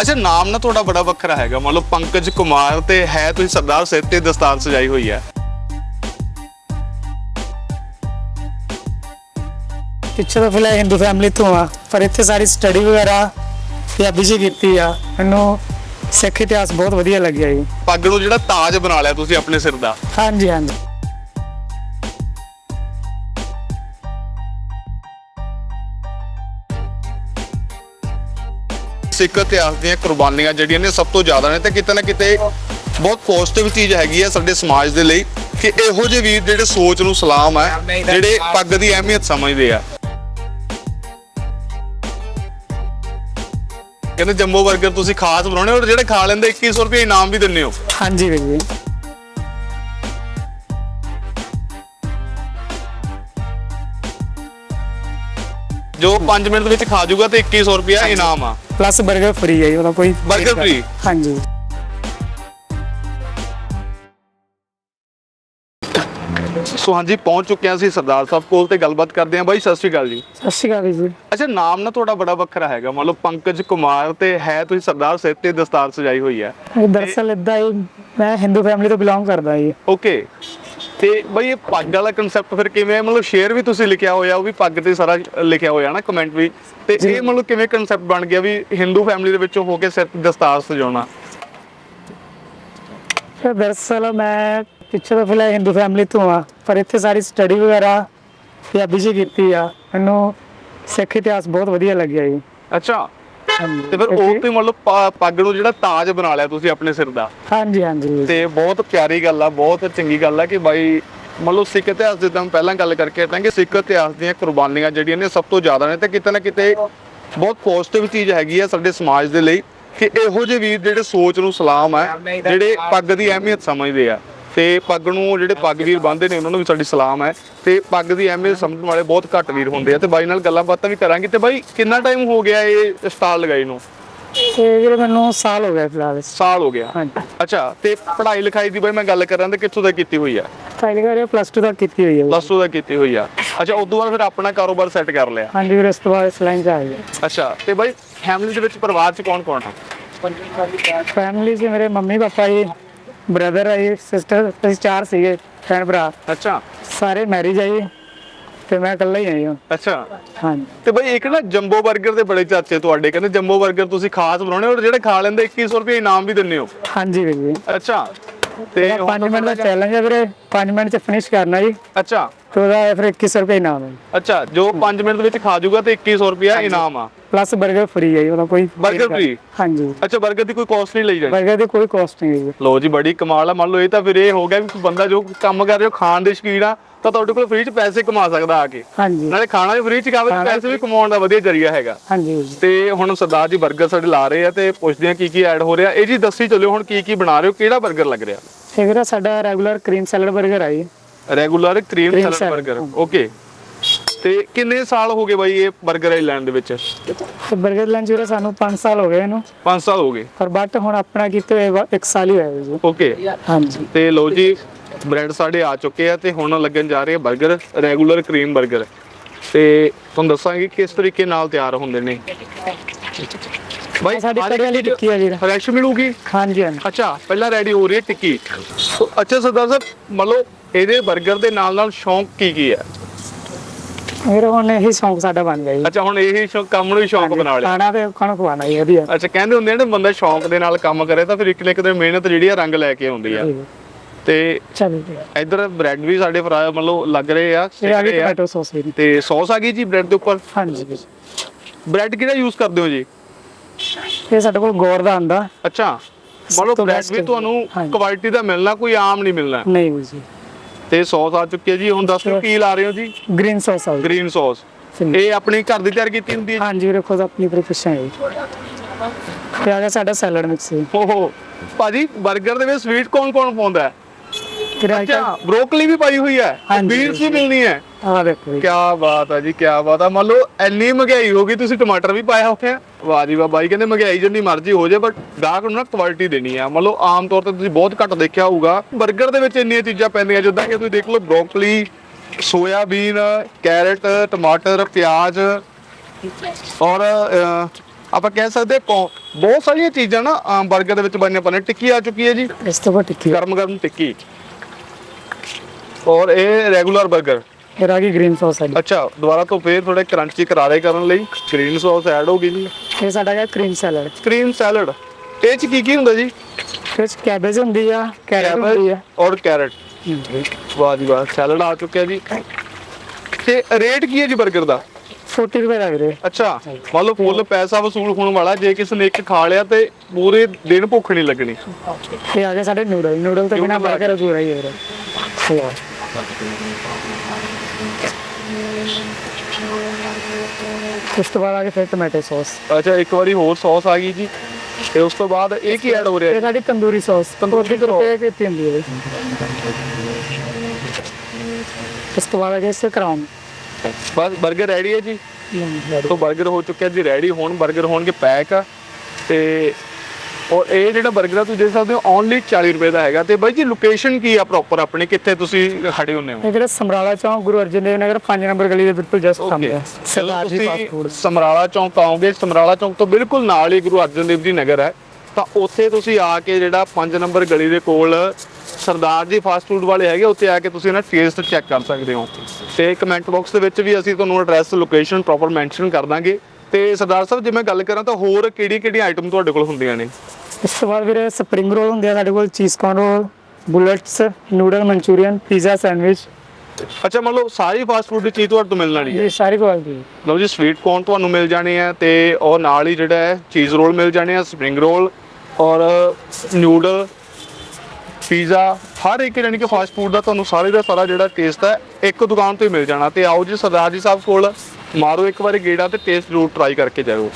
ਅੱਛਾ ਨਾਮ ਨਾ ਤੁਹਾਡਾ ਬੜਾ ਵੱਖਰਾ ਹੈਗਾ। ਮੰਨ ਲਓ ਪੰਕਜ ਕੁਮਾਰ ਤੇ ਹੈ ਤੁਸੀਂ ਸਰਦਾਰ ਸਿਰ ਤੇ ਦਸਤਾਰ ਸਜਾਈ ਹੋਈ ਹੈ। ਪਿੱਛੇ ਤਾਂ ਫਿਲਹਾਲ ਹਿੰਦੂ ਫੈਮਿਲੀ ਤੋਂ ਆ ਪਰ ਇੱਥੇ ਸਾਰੀ ਸਟੱਡੀ ਵਗੈਰਾ ਪੰਜਾਬੀ 'ਚ ਕੀਤੀ ਆ। ਮੈਨੂੰ ਸਿੱਖ ਇਤਿਹਾਸ ਬਹੁਤ ਵਧੀਆ ਲੱਗਿਆ ਜੀ। ਪੱਗ ਨੂੰ ਜਿਹੜਾ ਤਾਜ ਬਣਾ ਲਿਆ ਤੁਸੀਂ ਆਪਣੇ ਸਿਰ ਦਾ। ਹਾਂਜੀ ਹਾਂਜੀ। ਸਿੱਖ ਇਤਿਹਾਸ ਦੀਆਂ ਕੁਰਬਾਨੀਆਂ ਜਿਹੜੀਆਂ ਨੇ ਸਭ ਤੋਂ ਜ਼ਿਆਦਾ ਨੇ ਤੇ ਕਿਤੇ ਨਾ ਕਿਤੇ ਬਹੁਤ ਪੋਜ਼ਿਟਿਵ ਚੀਜ਼ ਹੈਗੀ ਹੈ ਸਾਡੇ ਸਮਾਜ ਦੇ ਲਈ ਕਿ ਇਹੋ ਜਿਹੇ ਵੀਰ ਜਿਹੜੇ ਸੋਚ ਨੂੰ ਸਲਾਮ ਹੈ ਜਿਹੜੇ ਪੱਗ ਦੀ ਅਹਿਮੀਅਤ ਸਮਝਦੇ ਆ। ਕਹਿੰਦੇ ਜੰਬੋ 버ਗਰ ਤੁਸੀਂ ਖਾਸ ਬਣਾਉਣੇ ਔਰ ਜਿਹੜੇ ਖਾ ਲੈਂਦੇ 2100 ਰੁਪਏ ਇਨਾਮ ਵੀ ਦਿੰਦੇ ਹੋ। ਹਾਂਜੀ ਵੀਰ ਜੀ। ਜੋ 5 ਮਿੰਟ ਦੇ ਵਿੱਚ ਖਾ ਜਾਊਗਾ ਤੇ 2100 ਰੁਪਏ ਇਨਾਮ ਆ। ਪਲੱਸ 버ਗਰ ਫ੍ਰੀ ਹੈ ਜੀ ਉਹਦਾ ਕੋਈ Burger free? ਹਾਂਜੀ। ਸੋ ਹਾਂਜੀ ਪਹੁੰਚ ਚੁੱਕੇ ਹਾਂ ਅਸੀਂ ਸਰਦਾਰ ਸਾਹਿਬ ਕੋਲ ਤੇ ਗੱਲਬਾਤ ਕਰਦੇ ਹਾਂ। ਬਾਈ ਸਤਿ ਸ਼੍ਰੀ ਅਕਾਲ ਜੀ। ਸਤਿ ਸ਼੍ਰੀ ਅਕਾਲ ਜੀ। ਅੱਛਾ ਨਾਮ ਨਾ ਤੁਹਾਡਾ ਬੜਾ ਵੱਖਰਾ ਹੈਗਾ। ਮੰਨ ਲਓ ਪੰਕਜ ਕੁਮਾਰ ਤੇ ਹੈ ਤੁਸੀਂ ਸਰਦਾਰ ਸਿਰ ਤੇ ਦਸਤਾਰ ਸਜਾਈ ਹੋਈ ਹੈ। ਇਹ ਦਰਅਸਲ ਇਦਾਂ ਹੀ ਮੈਂ ਹਿੰਦੂ ਫੈਮਿਲੀ ਤੋਂ ਬਿਲੋਂਗ ਕਰਦਾ ਜੀ। ਓਕੇ ਤੇ ਬਈ ਇਹ ਪੱਗ ਵਾਲਾ ਕਨਸੈਪਟ ਫਿਰ ਕਿਵੇਂ? ਮਤਲਬ ਸ਼ੇਅਰ ਵੀ ਤੁਸੀਂ ਲਿਖਿਆ ਹੋਇਆ ਉਹ ਵੀ ਪੱਗ ਤੇ ਸਾਰਾ ਲਿਖਿਆ ਹੋਇਆ ਨਾ ਕਮੈਂਟ ਵੀ। ਤੇ ਇਹ ਮਤਲਬ ਕਿਵੇਂ ਕਨਸੈਪਟ ਬਣ ਗਿਆ ਵੀ ਹਿੰਦੂ ਫੈਮਿਲੀ ਦੇ ਵਿੱਚੋਂ ਹੋ ਕੇ ਸਿਰ ਤੇ ਦਸਤਾਰ ਸਜਾਉਣਾ? ਫਿਰ ਦਰਅਸਲ ਮੈਂ ਪਿੱਛੇ ਤਾਂ ਫਿਲਹਾਲ ਹਿੰਦੂ ਫੈਮਿਲੀ ਤੋਂ ਆ ਪਰ ਇੱਥੇ ਸਾਰੀ ਸਟੱਡੀ ਵਗੈਰਾ ਪੰਜਾਬੀ 'ਚ ਕੀਤੀ ਆ। ਮੈਨੂੰ ਸਿੱਖ ਇਤਿਹਾਸ ਬਹੁਤ ਵਧੀਆ ਲੱਗਿਆ ਜੀ। ਅੱਛਾ ਤੇ ਫਿਰ ਉਹ ਤੇ ਮਤਲਬ ਪੱਗ ਨੂੰ ਜਿਹੜਾ ਤਾਜ ਬਣਾ ਲਿਆ ਤੁਸੀਂ ਆਪਣੇ ਸਿਰ ਦਾ। ਹਾਂਜੀ ਹਾਂਜੀ। ਤੇ ਬਹੁਤ ਪਿਆਰੀ ਗੱਲ ਆ ਬਹੁਤ ਚੰਗੀ ਗੱਲ ਆ ਕਿ ਬਾਈ ਮੰਨ ਲਓ ਸਿੱਖ ਇਤਿਹਾਸ ਜਿੱਦਾਂ ਮੈਂ ਪਹਿਲਾਂ ਗੱਲ ਕਰਕੇ ਹਟਾਂ ਕਿ ਸਿੱਖ ਇਤਿਹਾਸ ਦੀਆਂ ਕੁਰਬਾਨੀਆਂ ਜਿਹੜੀਆਂ ਨੇ ਸਭ ਤੋਂ ਜ਼ਿਆਦਾ ਨੇ ਤੇ ਕਿਤੇ ਨਾ ਕਿਤੇ ਬਹੁਤ ਪੋਜ਼ਿਟਿਵ ਚੀਜ਼ ਹੈਗੀ ਆ ਸਾਡੇ ਸਮਾਜ ਦੇ ਲਈ ਕਿ ਇਹੋ ਜਿਹੇ ਵੀਰ ਜਿਹੜੇ ਸੋਚ ਨੂੰ ਸਲਾਮ ਹੈ ਜਿਹੜੇ ਪੱਗ ਦੀ ਅਹਿਮੀਅਤ ਸਮਝਦੇ ਆ। ਤੇ ਪੱਗ ਨੂੰ ਜਿਹੜੇ ਪੱਗ ਵੀਰ ਬੰਨ੍ਹਦੇ ਨੇ ਉਹਨਾਂ ਨੂੰ ਵੀ ਸਾਡੀ ਸਲਾਮ ਹੈ। ਤੇ ਪੱਗ ਦੀ ਅਹਿਮੀਅਤ ਸਮਝਣ ਵਾਲੇ ਬਹੁਤ ਘੱਟ ਵੀਰ ਹੁੰਦੇ ਆ ਤੇ ਬਾਈ ਨਾਲ ਗੱਲਾਂ ਬਾਤਾਂ ਵੀ ਕਰਾਂਗੇ। ਤੇ ਬਾਈ ਕਿੰਨਾ ਟਾਈਮ ਹੋ ਗਿਆ ਇਹ ਸਟਾਲ ਲਗਾਈ ਨੂੰ? ਤੇ ਵੀਰੇ ਮੈਨੂੰ ਸਾਲ ਹੋ ਗਿਆ ਫਿਲਹਾਲ। ਸਾਲ ਹੋ ਗਿਆ। ਹਾਂਜੀ। ਅੱਛਾ ਤੇ ਪੜ੍ਹਾਈ ਲਿਖਾਈ ਦੀ ਬਾਈ ਮੈਂ ਗੱਲ ਕਰਾਂ ਤੇ ਕਿੱਥੋਂ ਤੱਕ ਕੀਤੀ ਹੋਈ ਆ? ਫਾਈਲ ਕਰਿਆ ਪਲੱਸ 2 ਤੱਕ ਕੀਤੀ ਹੋਈ ਹੈ ਪਲੱਸ 2 ਦਾ ਕੀਤੀ ਹੋਈ ਆ। ਅੱਛਾ ਉਸ ਤੋਂ ਬਾਅਦ ਫਿਰ ਆਪਣਾ ਕਾਰੋਬਾਰ ਸੈੱਟ ਕਰ ਲਿਆ। ਹਾਂਜੀ ਵੀਰੇ ਇਸ ਤੋਂ ਬਾਅਦ ਇਸ ਲਾਈਨ 'ਚ ਆ ਗਿਆ। ਅੱਛਾ ਤੇ ਬਾਈ ਫੈਮਿਲੀ ਦੇ ਵਿੱਚ ਪਰਿਵਾਰ ਚ ਕੌਣ ਕੌਣ ਆ? ਫੈਮਿਲੀ 'ਚ ਮੇਰੇ ਮੰਮੀ ਪਾਪਾ ਜੀ। ਬ੍ਰਦਰ ਹੈ ਸਿਸਟਰ ਅਸੀਂ ਚਾਰ ਸੀਗੇ ਭੈਣ ਭਰਾ। ਅੱਛਾ। ਸਾਰੇ ਮੈਰਿਜ ਆਏ ਤੇ ਮੈਂ ਇਕੱਲਾ ਹੀ ਹਾਂ ਅੱਛਾ। ਹਾਂਜੀ। ਤੇ ਬਾਈ ਇੱਕ ਨਾ ਜੰਬੋ 버ਗਰ ਦੇ ਬੜੇ ਚਾਚੇ ਤੁਹਾਡੇ ਕਹਿੰਦੇ ਜੰਬੋ 버ਗਰ ਤੁਸੀਂ ਖਾਸ ਬਣਾਉਣੇ ਔਰ ਜਿਹੜੇ ਖਾ ਲੈਂਦੇ 2100 ਰੁਪਏ ਇਨਾਮ ਵੀ ਦਿੰਦੇ ਹੋ। ਹਾਂਜੀ ਵੀਰ ਜੀ। ਅੱਛਾ। ਤੇ 5 ਮਿੰਟ ਦਾ ਚੈਲੰਜ ਹੈ ਵੀਰੇ। 5 ਮਿੰਟ ਚ ਫਿਨਿਸ਼ ਕਰਨਾ ਜੀ। ਅੱਛਾ। ਤੇ ਉਹਦਾ ਫਿਰ 2100 ਰੁਪਏ ਇਨਾਮ ਹੈ ਅੱਛਾ ਜੋ 5 ਮਿੰਟ ਦੇ ਵਿੱਚ ਖਾ ਜਾਊਗਾ ਤੇ 2100 ਰੁਪਿਆ ਇਨਾਮ ਆ। ਪਲੱਸ 버ਗਰ ਫ੍ਰੀ ਹੈ ਉਹਦਾ ਕੋਈ 버ਗਰ ਫ੍ਰੀ ਹਾਂਜੀ। ਅੱਛਾ 버ਗਰ ਦੀ ਕੋਈ ਕਾਸਟ ਨਹੀਂ ਲਈ ਜਾਂਦੀ 버ਗਰ ਦੀ ਕੋਈ ਕਾਸਟ ਨਹੀਂ ਹੈ ਲੋ ਜੀ ਬੜੀ ਕਮਾਲ ਆ। ਮੰਨ ਲਓ ਇਹ ਤਾਂ ਫਿਰ ਇਹ ਹੋ ਗਿਆ ਕਿ ਬੰਦਾ ਜੋ ਕੰਮ ਕਰ ਰਿਹਾ ਖਾਣ ਦੇ ਸ਼ਕੀਨ ਆ। ਤਾਂ ਤੁਹਾਡੇ ਕੋਲ ਫ੍ਰੀ ਚ ਪੈਸੇ ਕਮਾ ਸਕਦਾ ਆ ਕੇ। ਹਾਂਜੀ। ਨਾਲੇ ਖਾਣਾ ਵੀ ਫ੍ਰੀ ਚ ਖਾਵੇ ਤੇ ਪੈਸੇ ਵੀ ਕਮਾਉਣ ਦਾ ਵਧੀਆ ਜ਼ਰੀਆ ਹੈਗਾ। ਹਾਂਜੀ ਤੇ ਹੁਣ ਸਰਦਾਰ ਜੀ 버ਗਰ ਸਾਡੇ ਲਾ ਰਹੇ ਆ ਤੇ ਪੁੱਛਦੇ ਆ ਕੀ ਕੀ ਐਡ ਹੋ ਰਿਹਾ। ਇਹ ਜੀ ਦੱਸੀ ਚੱਲਿਓ ਹੁਣ ਕੀ ਕੀ ਬਣਾ ਰਹੇ ਹੋ ਕਿਹੜਾ 버ਗਰ ਲੱਗ ਰਿਹਾ? ਇਹ ਸਾਡਾ ਰੈਗੂਲਰ ਕਰੀਮ ਸੈਲਡ 버ਗਰ ਆ ਜੀ। ਰੈਗੂਲਰ ਕਰੀਮ ਸੈਲਡ 버ਗਰ ਓਕੇ ਤੇ ਕਿੰਨੇ ਸਾਲ ਹੋ ਗਏ ਬਾਈ ਇਹ 버ਗਰ ਲੈਣ ਦੇ ਵਿੱਚ? ਤੇ 버ਗਰ ਲੰਚ ਵੀਰਾ ਸਾਨੂੰ 5 ਸਾਲ ਹੋ ਗਏ ਇਹਨੂੰ। 5 ਸਾਲ ਹੋ ਗਏ। ਪਰ ਬਟ ਹੁਣ ਆਪਣਾ ਕੀਤੇ ਇੱਕ ਸਾਲ ਹੀ ਹੋਇਆ ਜੀ। ਓਕੇ ਹਾਂਜੀ। ਤੇ ਲੋ ਜੀ ਬ੍ਰੈਡ ਸਾਡੇ ਆ ਚੁੱਕੇ ਆ ਤੇ ਹੁਣ ਲੱਗਣ ਜਾ ਰਹੇ ਆ 버ਗਰ ਰੈਗੂਲਰ ਕਰੀਮ 버ਗਰ ਤੇ ਤੁਹਾਨੂੰ ਦੱਸਾਂਗੇ ਕਿਸ ਤਰੀਕੇ ਨਾਲ ਤਿਆਰ ਹੁੰਦੇ ਨੇ। ਬਾਈ ਸਾਡੀ ਕੜੀ ਵਾਲੀ ਟਿੱਕੀ ਆ ਜਿਹੜਾ। ਫਰੈਸ਼ ਮਿਲੂਗੀ? ਹਾਂਜੀ ਹਾਂਜੀ। ਅੱਛਾ ਪਹਿਲਾਂ ਰੈਡੀ ਹੋ ਰਹੀ ਹੈ ਟਿੱਕੀ। ਅੱਛਾ ਸਰਦਾਰ ਸਾਹਿਬ ਮੰਨ ਇਹਦੇ 버ਗਰ ਦੇ ਨਾਲ ਨਾਲ ਸ਼ੌਂਕ ਕੀ ਕੀ ਹੈ? ਫਿਰ ਹੁਣ ਇਹੀ ਸ਼ੌਂਕ ਸਾਡਾ ਬਣ ਗਿਆ ਜੀ। ਅੱਛਾ ਹੁਣ ਇਹੀ ਸ਼ੌਂਕ ਕੰਮ ਨੂੰ ਹੀ ਸ਼ੌਂਕ ਬਣਾ ਲਿਆ। ਖਾਣਾ ਤੇ ਖਾਣਾ ਖਵਾਣਾ ਹੀ ਵਧੀਆ। ਅੱਛਾ ਕਹਿੰਦੇ ਹੁੰਦੇ ਨੇ ਬੰਦਾ ਸ਼ੌਂਕ ਦੇ ਨਾਲ ਕੰਮ ਕਰੇ ਤਾਂ ਫਿਰ ਇੱਕ ਨਾ ਇੱਕ ਮਿਹਨਤ ਜਿਹੜੀ ਆ ਰੰਗ ਲੈ ਕੇ ਆਉਂਦੀ ਆ। ਤੇ ਚਲੋ ਜੀ। ਇਧਰ ਬ੍ਰੈਡ ਵੀ ਸਾਡੇ ਫਰਾਈ ਮੰਨ ਲਓ ਲੱਗ ਰਹੇ ਆ। ਇਹ ਆ ਗਈ। ਟੋਮੈਟੋ ਸੌਸ ਵੀ। ਤੇ ਸੌਸ ਆ ਗਈ ਜੀ ਬ੍ਰੈਡ ਦੇ ਉੱਪਰ? ਹਾਂਜੀ। ਬ੍ਰੈਡ ਕਿਹੜਾ ਯੂਜ਼ ਕਰਦੇ ਹੋ ਜੀ? ਇਹ ਸਾਡੇ ਕੋਲ ਗੌਰ ਦਾ ਆਂਦਾ ਅੱਛਾ। ਮੰਨ ਲਓ ਤੋਂ ਬ੍ਰੈਡ ਵੀ ਤੁਹਾਨੂੰ। ਕੁਆਲਿਟੀ ਦਾ ਮਿਲਣਾ ਕੋਈ ਆਮ ਨਹੀਂ ਮਿਲਣਾ? ਨਹੀਂ ਜੀ। ਤੇ ਸੌਸ ਆ ਚੁੱਕੀ ਹੈ ਜੀ। ਹੁਣ ਦੱਸੋ ਕੀ ਲਾ ਰਹੇ ਹੋ ਜੀ? ਗ੍ਰੀਨ ਸੌਸ ਆ ਗ੍ਰੀਨ ਸੌਸ ਇਹ ਆਪਣੀ ਘਰ ਦੀ ਤਿਆਰ ਕੀਤੀ ਹੁੰਦੀ ਹੈ ਹਾਂਜੀ ਵੀਰੇ ਖੁਦ ਆਪਣੀ ਪ੍ਰੀਪਰੇਸ਼ਨ ਹੈ ਤੇ ਆ ਗਿਆ ਸਾਡਾ ਸੈਲਡ ਮਿਕਸ ਓਹੋ। ਭਾਜੀ 버ਗਰ ਦੇ ਵਿੱਚ ਸਵੀਟ ਕੌਣ ਕੌਣ ਪਾਉਂਦਾ ਹੈ? ਅੱਛਾ ਬ੍ਰੋਕਲੀ ਵੀ ਪਾਈ ਹੋਈ ਹੈ। ਬੀਨਸ ਵੀ ਮਿਲਣੀ ਹੈ। ਆ ਦੇਖੋ ਜੀ। ਕੀ ਬਾਤ ਹੈ ਜੀ ਕੀ ਬਾਤ ਹੈ ਮੰਨ ਲਓ ਇੰਨੀ ਮਹਿੰਗਾਈ ਹੋ ਗਈ ਤੁਸੀਂ ਟਮਾਟਰ ਵੀ ਪਾਇਆ ਹੋਇਆ ਵਾਹ ਜੀ ਵਾਹ ਬਾਈ ਕਹਿੰਦੇ ਮਹਿੰਗਾਈ ਜਿੰਨੀ ਮਰਜ਼ੀ ਹੋ ਜਾਏ ਬਟ ਗਾਹਕ ਨੂੰ ਨਾ ਕੁਆਲਿਟੀ ਦੇਣੀ ਹੈ ਮੰਨ ਲਓ ਆਮ ਤੌਰ ਤੇ ਤੁਸੀਂ ਬਹੁਤ ਘੱਟ ਦੇਖਿਆ ਹੋਊਗਾ 버ਗਰ ਦੇ ਵਿੱਚ ਇੰਨੀਆਂ ਚੀਜ਼ਾਂ ਪੈਂਦੀਆਂ ਜਿੱਦਾਂ ਕਿ ਤੁਸੀਂ ਦੇਖ ਲਓ ਬ੍ਰੋਕਲੀ ਸੋਇਆਬੀਨ ਕੈਰਟ ਟਮਾਟਰ ਪਿਆਜ਼। ਔਰ ਆਪਾਂ ਕਹਿ ਸਕਦੇ ਹਾਂ ਬਹੁਤ ਸਾਰੀਆਂ ਚੀਜ਼ਾਂ ਨਾ 버ਗਰ ਦੇ ਵਿੱਚ ਬਣਨੇ ਪਨੇ ਟਿੱਕੀ ਆ ਚੁੱਕੀ ਹੈ ਜੀ। ਇਸ ਤੋਂ ਬਾਅਦ ਟਿੱਕੀ। ਗਰਮ ਗਰਮ ਟਿੱਕੀ। ਔਰ ਇਹ ਰੈਗੂਲਰ 버ਗਰ ਆ ਗਈ ਗ੍ਰੀਨ ਸੌਸ ਸਾਡੀ ਅੱਛਾ ਦੁਬਾਰਾ ਤੋਂ ਫੇਰ ਥੋੜੇ ਕਰੰਚੀ ਕਰਾਰੇ ਕਰਨ ਲਈ ਗ੍ਰੀਨ ਸੌਸ ਐਡ ਹੋ ਗਈ ਜੀ। ਇਹ ਸਾਡਾ ਹੈ ਕਰੀਮ ਸੈਲਡ ਕਰੀਮ ਸੈਲਡ ਇਹ ਚ ਕੀ ਕੀ ਹੁੰਦਾ ਜੀ? ਫਿਰ ਕੈਬੇਜ ਹੁੰਦੀ ਆ ਕੈਰਟ ਹੁੰਦੀ ਆ। ਔਰ ਕੈਰਟ ਵਾਹ ਜੀ ਵਾਹ ਸੈਲਡ ਆ ਚੁੱਕਿਆ ਜੀ। ਤੇ ਰੇਟ ਕੀ ਹੈ ਜੀ 버ਗਰ ਦਾ? 40 ਰੁਪਏ ਦਾ ਵੀਰੇ। ਅੱਛਾ ਮੰਨ ਲਓ ਫੁੱਲ ਪੈਸਾ ਵਸੂਲ ਹੋਣ ਵਾਲਾ ਜੇ ਕਿਸੇ ਨੇ ਇੱਕ ਖਾ ਲਿਆ ਤੇ ਪੂਰੇ ਦਿਨ ਭੁੱਖ ਨਹੀਂ ਲੱਗਣੀ। ਇਹ ਆ ਗਏ ਸਾਡੇ ਨੂਡਲ ਨੂਡਲ ਤੋਂ ਬਿਨਾ Noodle ਆ ਬਰਗਰ ਅਧੂਰਾ ਹੀ ਹੈ ਵੀਰੇ। ਇਹ। ਉਸ ਤੋਂ ਬਾਅਦ ਆ ਕੇ ਫਿਰ ਟੋਮੈਟੋ ਸੌਸ। ਅੱਛਾ ਇੱਕ ਵਾਰੀ ਹੋਰ ਸੌਸ ਆ ਗਈ ਜੀ। ਤੇ ਉਸ ਤੋਂ ਬਾਅਦ ਇਹ ਕੀ ਐਡ ਹੋ ਰਿਹਾ ਇਹ ਸਾਡੀ ਤੰਦੂਰੀ ਸੌਸ ਤੰਦੂਰੀ ਸੌਸ। ਇਹ ਕਿੱਥੇ ਹੁੰਦੀ ਹੈ ਉਸ ਤੋਂ ਬਾਅਦ ਆ ਕੇ ਇਸ ਕਰਾਉਂ ਬਸ 버ਗਰ ਰੈਡੀ ਹੈ ਜੀ? ਤੋਂ 버ਗਰ ਹੋ ਚੁੱਕਿਆ ਜੀ ਰੈਡੀ ਹੋਣ 버ਗਰ ਹੋਣਗੇ ਪੈਕ ਤੇ ਔਰ ਇਹ ਜਿਹੜਾ 버ਗਰ ਆ ਤੁਸੀਂ ਦੇਖ ਸਕਦੇ ਹੋ ਓਨਲੀ 40 ਰੁਪਏ ਦਾ ਹੈਗਾ। ਤੇ ਬਾਈ ਜੀ ਲੋਕੇਸ਼ਨ ਕੀ ਆ ਪ੍ਰੋਪਰ ਆਪਣੇ? ਕਿੱਥੇ ਤੁਸੀਂ ਖੜੇ ਹੁੰਨੇ ਹੋ? ਇਹ ਜਿਹੜਾ ਸਮਰਾਲਾ ਚੌਂਕ ਗੁਰੂ ਅਰਜਨ ਦੇਵ ਨਗਰ 5 ਨੰਬਰ ਗਲੀ ਦੇ ਬਿਲਕੁਲ ਜਸਟ ਸਾਹਮਣੇ ਹੈ। ਸਰਦਾਰ ਜੀ ਫਾਸਟ ਫੂਡ ਸਮਰਾਲਾ ਚੌਂਕ ਆਓਗੇ ਸਮਰਾਲਾ ਚੌਂਕ ਤੋਂ ਬਿਲਕੁਲ ਨਾਲ ਹੀ ਗੁਰੂ ਅਰਜਨ ਦੇਵ ਜੀ ਨਗਰ ਹੈ। ਤਾਂ ਉੱਥੇ ਤੁਸੀਂ ਆ ਕੇ ਜਿਹੜਾ 5 ਨੰਬਰ ਗਲੀ ਦੇ ਕੋਲ ਸਰਦਾਰ ਜੀ ਫਾਸਟ ਫੂਡ ਵਾਲੇ ਹੈਗੇ ਉੱਥੇ ਆ ਕੇ ਤੁਸੀਂ ਇਹਨਾਂ ਟੇਸਟ ਚੈੱਕ ਕਰ ਸਕਦੇ ਹੋ। ਤੇ ਕਮੈਂਟ ਬਾਕਸ ਦੇ ਵਿੱਚ ਵੀ ਅਸੀਂ ਤੁਹਾਨੂੰ ਐਡਰੈਸ ਲੋਕੇਸ਼ਨ ਪ੍ਰੋਪਰ ਮੈਂਸ਼ਨ ਕਰ ਦਾਂਗੇ। ਤੇ ਸਰਦਾਰ ਸਾਹਿਬ ਜੇ ਮੈਂ ਗੱਲ ਕਰਾਂ ਤਾਂ ਹੋਰ ਕਿਹੜੀ ਕਿਹੜੀ ਆਈਟਮ ਤੁਹਾਡੇ ਕੋਲ ਹੁੰਦੀਆਂ ਨੇ? ਇਸ ਤੋਂ ਬਾਅਦ ਵੀਰੇ ਸਪਰਿੰਗ ਰੋਲ ਹੁੰਦੇ ਆ ਸਾਡੇ ਕੋਲ cheese corn roll bullets noodle manchurian pizza sandwich ਅੱਛਾ ਮੰਨ ਲਓ ਸਾਰੀ ਫਾਸਟ ਫੂਡ ਦੀ ਚੀਜ਼ ਤੁਹਾਡੇ ਤੋਂ ਮਿਲਣ ਵਾਲੀ ਹੈ। ਇਹ ਸਾਰੀ ਕੁਆਲਿਟੀ ਲਓ ਜੀ ਸਵੀਟ ਕੌਰਨ ਤੁਹਾਨੂੰ ਮਿਲ ਜਾਣੇ ਆ ਤੇ ਉਹ ਨਾਲ ਹੀ ਜਿਹੜਾ ਹੈ ਚੀਜ਼ ਰੋਲ ਮਿਲ ਜਾਣੇ ਆ ਸਪਰਿੰਗ ਰੋਲ ਔਰ ਨਿਊਡਲ ਪੀਜ਼ਾ ਹਰ ਇੱਕ ਜਾਨੀ ਕਿ ਫਾਸਟ ਫੂਡ ਦਾ ਤੁਹਾਨੂੰ ਸਾਰੇ ਦਾ ਸਾਰਾ ਜਿਹੜਾ ਟੇਸਟ ਹੈ ਇੱਕ ਦੁਕਾਨ ਤੋਂ ਹੀ ਮਿਲ ਜਾਣਾ। ਤੇ ਆਓ ਜੀ ਸਰਦਾਰ ਜੀ ਸਾਹਿਬ ਕੋਲ ਮਾਰੋ ਇੱਕ ਵਾਰੀ ਗੇੜਾ ਤੇ ਟੇਸਟ ਜ਼ਰੂਰ ਟਰਾਈ ਕਰਕੇ ਜਾਇਓ।